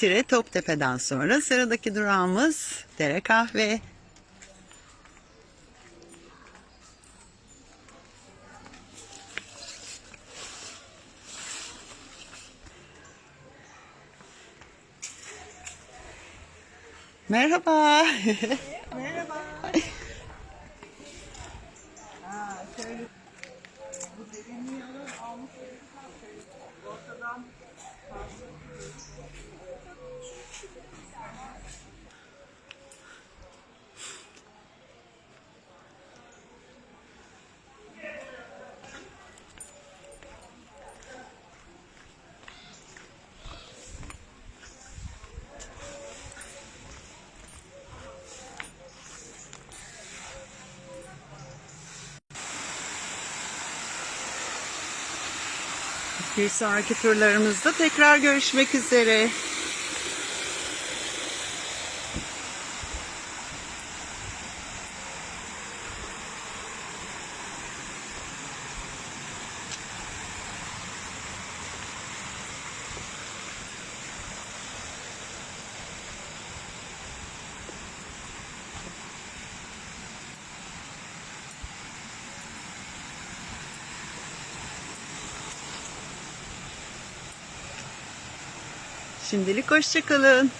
Tire Toptepe'den sonra sıradaki durağımız Dere Kahve. Merhaba. Merhaba. Ha, şöyle bu derinliği Bir sonraki turlarımızda tekrar görüşmek üzere. Şimdilik hoşçakalın.